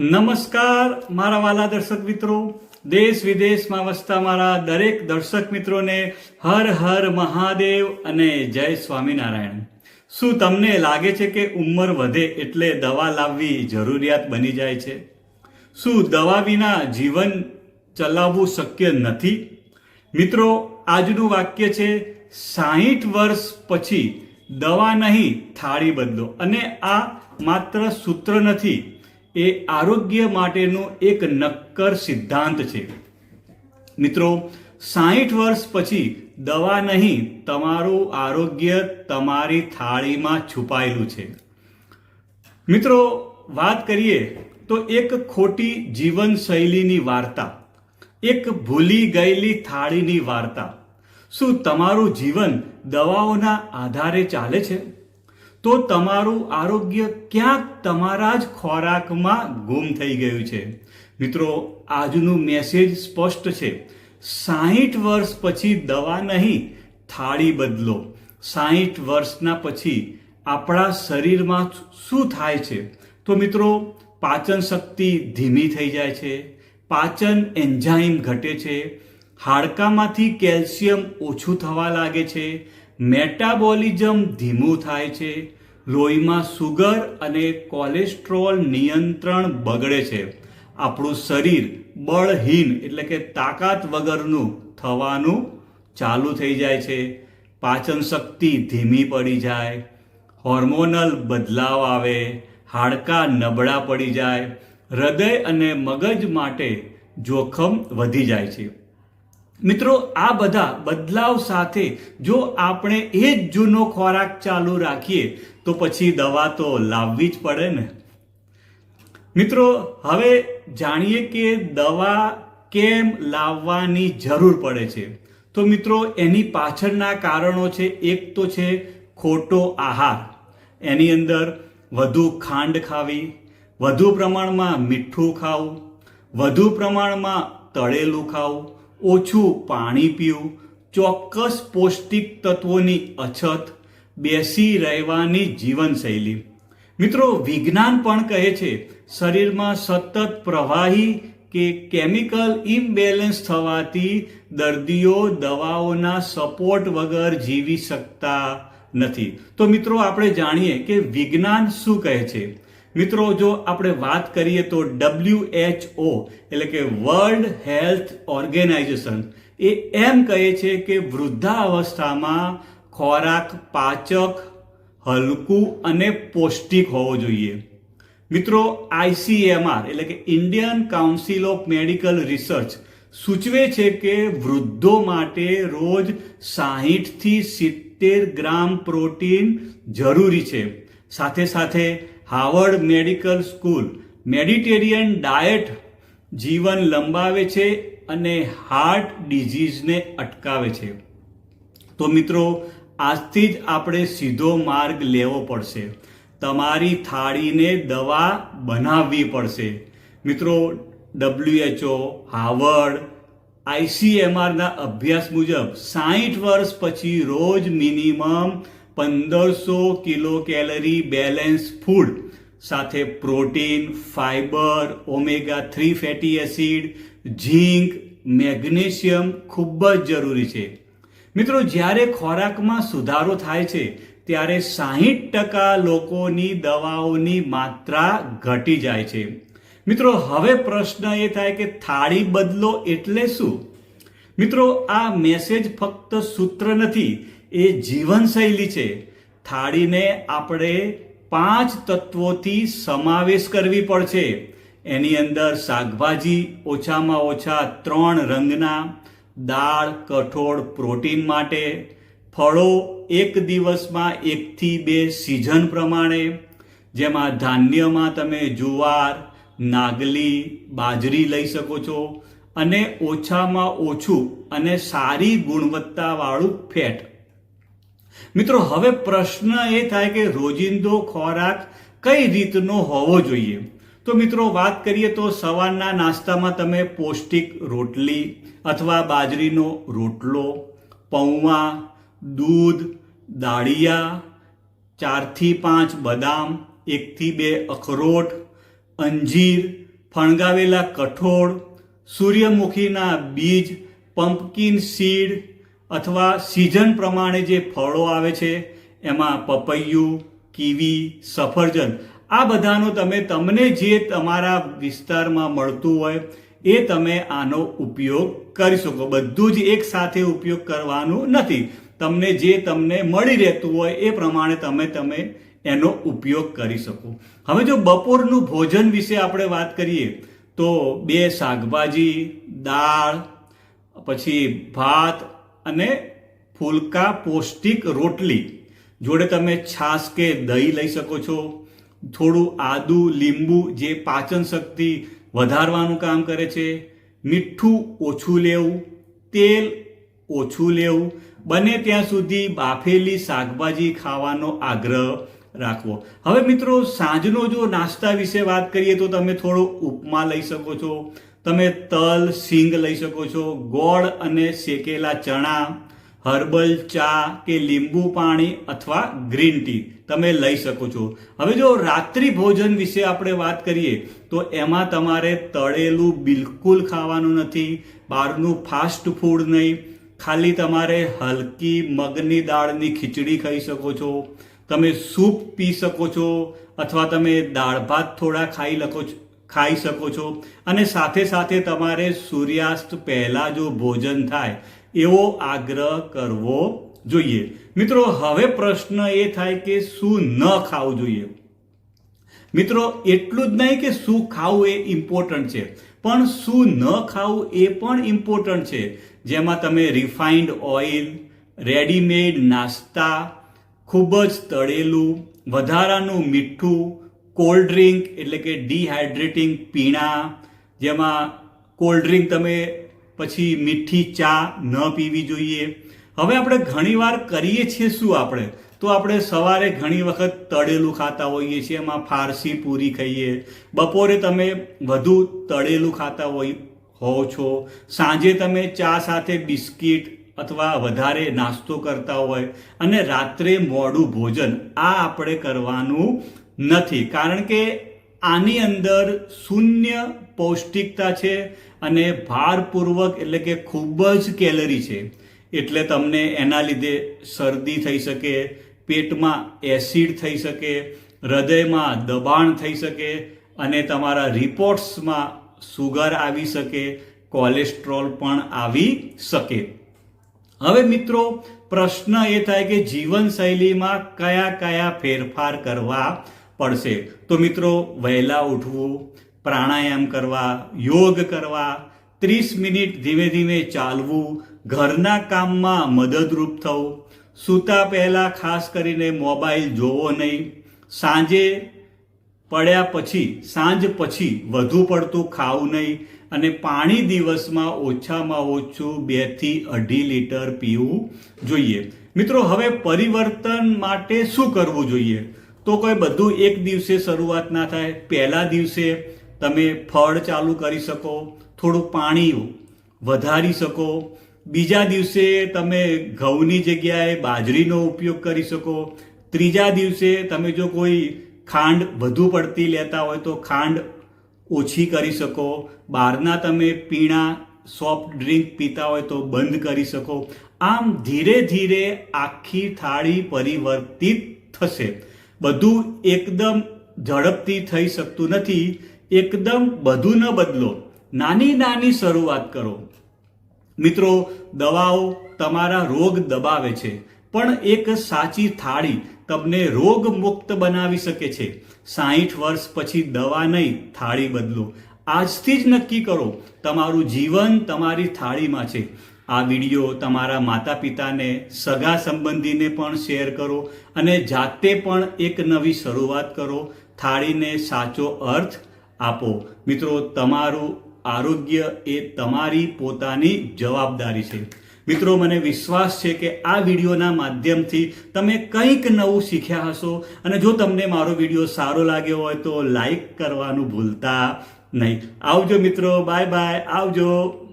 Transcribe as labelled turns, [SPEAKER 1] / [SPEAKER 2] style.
[SPEAKER 1] નમસ્કાર, મારા વાલા દર્શક મિત્રો. દેશ વિદેશમાં વસતા મારા દરેક દર્શક મિત્રોને હર હર મહાદેવ અને જય સ્વામિનારાયણ. શું તમને લાગે છે કે ઉંમર વધે એટલે દવા લાવવી જરૂરિયાત બની જાય છે? શું દવા વિના જીવન ચલાવવું શક્ય નથી? મિત્રો, આજનું વાક્ય છે, સાહીઠ વર્ષ પછી દવા નહીં, થાળી બદલો. અને આ માત્ર સૂત્ર નથી. એ આરોગ્ય માટેનું એક નક્કર સિદ્ધાંત છે. મિત્રો, સાહીઠ વર્ષ પછી દવા નહીં, તમારું આરોગ્ય તમારી થાળીમાં છુપાયેલું છે. મિત્રો, વાત કરીએ તો એક ખોટી જીવનશૈલીની વાર્તા, એક ભૂલી ગયેલી થાળીની વાર્તા. શું તમારું જીવન દવાઓના આધારે ચાલે છે? તો તમારું આરોગ્ય ક્યાંક તમારા જ ખોરાકમાં ગુમ થઈ ગયું છે. મિત્રો, આજનું મેસેજ સ્પષ્ટ છે. સાહીઠ વર્ષ પછી દવા નહીં, થાળી બદલો. સાહીઠ વર્ષના પછી આપણા શરીરમાં શું થાય છે? તો મિત્રો, પાચન શક્તિ ધીમી થઈ જાય છે. પાચન એન્ઝાઇમ ઘટે છે. હાડકામાંથી કેલ્શિયમ ઓછું થવા લાગે છે. મેટાબોલિઝમ ધીમું થાય છે. લોહીમાં સુગર અને કોલેસ્ટ્રોલ નિયંત્રણ બગડે છે. આપણું શરીર બળહીન, એટલે કે તાકાત વગરનું થવાનું ચાલુ થઈ જાય છે. પાચન શક્તિ ધીમી પડી જાય, હોર્મોનલ બદલાવ આવે, હાડકાં નબળા પડી જાય, હૃદય અને મગજ માટે જોખમ વધી જાય છે. મિત્રો, આ બધા બદલાવ સાથે જો આપણે એ જ જૂનો ખોરાક ચાલુ રાખીએ, તો પછી દવા તો લાવવી જ પડે ને. મિત્રો, હવે જાણીએ કે દવા કેમ લાવવાની જરૂર પડે છે. તો મિત્રો, એની પાછળના કારણો છે, એક તો છે ખોટો આહાર. એની અંદર વધુ ખાંડ ખાવી, વધુ પ્રમાણમાં મીઠું ખાવું, વધુ પ્રમાણમાં તળેલું ખાવું ઓછું પાણી પીવું, ચોક્કસ પૌષ્ટિક તત્વોની અછત, બેસી રહેવાની જીવનશૈલી. મિત્રો, વિજ્ઞાન પણ કહે છે, શરીરમાં સતત પ્રવાહી કે કેમિકલ ઇમ્બેલેન્સ થવાથી દર્દીઓ દવાઓના સપોર્ટ વગર જીવી શકતા નથી. તો મિત્રો, આપણે જાણીએ કે વિજ્ઞાન શું કહે છે? મિત્રો, જો આપણે વાત કરીએ તો ડબલ્યુ એચઓ એટલે કે વર્લ્ડ હેલ્થ ઓર્ગેનાઇઝેશન એ એમ કહે છે કે વૃદ્ધાવસ્થામાં ખોરાક પાચક, હલકું અને પૌષ્ટિક હોવો જોઈએ. મિત્રો આઈસીએમઆર એટલે કે Indian council of medical research સૂચવે છે કે વૃદ્ધો માટે રોજ સાહીઠથી સિત્તેર ગ્રામ પ્રોટીન જરૂરી છે. સાથે સાથે Harvard medical school Mediterranean diet જીવન લંબાવે છે અને હાર્ટ ડિઝીઝને અટકાવે છે. તો મિત્રો, આજથી જ આપણે સીધો માર્ગ લેવો પડશે. તમારી થાળીને દવા બનાવવી પડશે. મિત્રો ડબ્લ્યુએચઓ હાવર્ડ આઈસીએમઆરના અભ્યાસ મુજબ સાહીઠ વર્ષ પછી રોજ મિનિમમ પંદરસો કિલો કેલરી બેલેન્સ ફૂડ સાથે protein fibre omega three fatty acid, zinc, magnesium ખૂબ જ જરૂરી છે. મિત્રો, જ્યારે ખોરાકમાં સુધારો થાય છે, ત્યારે સાહીઠ ટકા લોકોની દવાઓની માત્રા ઘટી જાય છે. મિત્રો, હવે પ્રશ્ન એ થાય કે થાળી બદલો એટલે શું? મિત્રો, આ મેસેજ ફક્ત સૂત્ર નથી એ જીવનશૈલી છે, થાળીને આપણે પાંચ તત્વોથી સમાવેશ કરવી પડશે. એની અંદર શાકભાજી ઓછામાં ઓછા ત્રણ રંગના, દાળ, કઠોળ, પ્રોટીન માટે, ફળો એક દિવસમાં એકથી બે સિઝન પ્રમાણે, જેમાં ધાન્યમાં તમે જુવાર, નાગલી, બાજરી લઈ શકો છો અને ઓછામાં ઓછું અને સારી ગુણવત્તાવાળું ફેટ. મિત્રો, હવે પ્રશ્ન એ થાય કે રોજિંદો ખોરાક કઈ રીતનો હોવો જોઈએ? તો મિત્રો, વાત કરીએ તો સવારના નાસ્તામાં તમે પૌષ્ટિક રોટલી અથવા બાજરીનો રોટલો પૌવા દૂધ, દાળિયા, ચારથી પાંચ બદામ, એકથી બે અખરોટ, અંજીર, ફણગાવેલા કઠોળ, સૂર્યમુખીના બીજ, પમ્પકિન સીડ અથવા સિઝન પ્રમાણે જે ફળો આવે છે, એમાં પપૈયું, કીવી, સફરજન, આ બધાનો તમે તમને જે તમારા વિસ્તારમાં મળતું હોય, એ તમે આનો ઉપયોગ કરી શકો. બધું જ એક સાથે ઉપયોગ કરવાનું નથી. તમને જે તમને મળી રહેતું હોય, એ પ્રમાણે તમે તમે એનો ઉપયોગ કરી શકો. હવે જો બપોરનું ભોજન વિશે આપણે વાત કરીએ, તો બે શાકભાજી, દાળ, પછી ભાત અને ફુલકા પૌષ્ટિક રોટલી. જોડે તમે છાશ કે દહીં લઈ શકો છો. થોડું આદુ, લીંબુ, જે પાચન શક્તિ વધારવાનું કામ કરે છે. મીઠું ઓછું લેવું, તેલ ઓછું લેવું, બને ત્યાં સુધી બાફેલી શાકભાજી ખાવાનો આગ્રહ રાખવો. હવે મિત્રો, સાંજનો જો નાસ્તા વિશે વાત કરીએ તો તમે થોડો ઉપમા લઈ શકો છો. તમે તલ, સિંગ લઈ શકો છો. ગોળ અને શેકેલા ચણા, હર્બલ, ચા કે લીંબુ પાણી અથવા ગ્રીન ટી તમે લઈ શકો છો. હવે જો રાત્રિ ભોજન વિશે આપણે વાત કરીએ, તો એમાં તમારે તળેલું બિલકુલ ખાવાનું નથી, બહારનું ફાસ્ટ ફૂડ નહીં. ખાલી તમારે હલકી મગની દાળની ખીચડી ખાઈ શકો છો. તમે સૂપ પી શકો છો અથવા તમે દાળ ભાત થોડા ખાઈ લખો ખાઈ શકો છો. અને સાથે સાથે તમારે સૂર્યાસ્ત પહેલાં જો ભોજન થાય, એવો આગ્રહ કરવો જોઈએ. મિત્રો, હવે પ્રશ્ન એ થાય કે શું ન ખાવું જોઈએ? મિત્રો, એટલું જ નહીં કે શું ખાવું એ ઇમ્પોર્ટન્ટ છે. પણ શું ન ખાવું એ પણ ઇમ્પોર્ટન્ટ છે. જેમાં તમે રિફાઇન્ડ ઓઇલ રેડીમેડ નાસ્તા, ખૂબ જ તળેલું, વધારાનું મીઠું કોલ્ડ ડ્રિંક એટલે કે ડિહાઇડ્રેટિંગ પીણા, જેમાં કોલ્ડ ડ્રિંક તમે પછી મીઠી ચા ન પીવી જોઈએ. હવે આપણે ઘણીવાર કરીએ છીએ શું આપણે? તો આપણે સવારે ઘણી વખત તળેલું ખાતા હોઈએ છીએ, એમાં ફારસી પૂરી ખાઈએ. બપોરે તમે વધુ તળેલું ખાતા હોય હોવ છો. સાંજે તમે ચા સાથે બિસ્કિટ અથવા વધારે નાસ્તો કરતા હોય. અને રાત્રે મોડું ભોજન. આ આપણે કરવાનું નથી. કારણ કે આની અંદર શૂન્ય પૌષ્ટિકતા છે અને ભારપૂર્વક એટલે કે ખૂબ જ કેલરી છે. એટલે તમને એના લીધે શરદી થઈ શકે, પેટમાં એસિડ થઈ શકે, હૃદયમાં દબાણ થઈ શકે અને તમારા રિપોર્ટ્સમાં સુગર આવી શકે, કોલેસ્ટ્રોલ પણ આવી શકે. હવે મિત્રો, પ્રશ્ન એ થાય કે જીવનશૈલીમાં કયા કયા ફેરફાર કરવા પડશે. તો મિત્રો, વહેલા ઉઠવું, પ્રાણાયામ કરવા, યોગ કરવા, ત્રીસ મિનિટ ધીમે ધીમે ચાલવું, ઘરના કામમાં મદદરૂપ થવું, સૂતા પહેલાં ખાસ કરીને મોબાઈલ જોવો નહીં, સાંજે પડ્યા પછી, સાંજ પછી વધુ પડતું ખાવું નહીં અને પાણી દિવસમાં ઓછામાં ઓછું બેથી અઢી લીટર પીવું જોઈએ. મિત્રો, હવે પરિવર્તન માટે શું કરવું જોઈએ? તો કોઈ બધું એક દિવસે શરૂઆત ના થાય. પહેલા દિવસે તમે ફળ ચાલુ કરી શકો, થોડું પાણી વધારી શકો. બીજા દિવસે તમે ઘઉંની જગ્યાએ બાજરીનો ઉપયોગ કરી શકો. ત્રીજા દિવસે તમે જો કોઈ ખાંડ વધુ પડતી લેતા હોય તો ખાંડ ઓછી કરી શકો. બહારના તમે પીણા સોફ્ટ ડ્રિંક પીતા હોય તો બંધ કરી શકો. આમ ધીરે ધીરે આખી થાળી પરિવર્તિત થશે. બધું એકદમ ઝડપથી થઈ શકતું નથી. એકદમ બધું ન બદલો. નાની નાની શરૂઆત કરો. મિત્રો, દવાઓ તમારા રોગ દબાવે છે, પણ એક સાચી થાળી તમને રોગ મુક્ત બનાવી શકે છે. સાહીઠ વર્ષ પછી દવા નહીં, થાળી બદલો. આજથી જ નક્કી કરો, તમારું જીવન તમારી થાળીમાં છે. આ વીડિયો તમારા માતા પિતાને સગા સંબંધીને પણ શેર કરો અને જાતે પણ એક નવી શરૂઆત કરો. થાળીને સાચો અર્થ આપો. મિત્રો, તમારું આરોગ્ય એ તમારી પોતાની જવાબદારી છે. મિત્રો, મને વિશ્વાસ છે કે આ વિડીયોના માધ્યમથી તમે કંઈક નવું શીખ્યા હશો અને જો તમને મારો વીડિયો સારો લાગ્યો હોય તો લાઈક કરવાનું ભૂલતા નહીં. આવજો મિત્રો, બાય બાય, આવજો.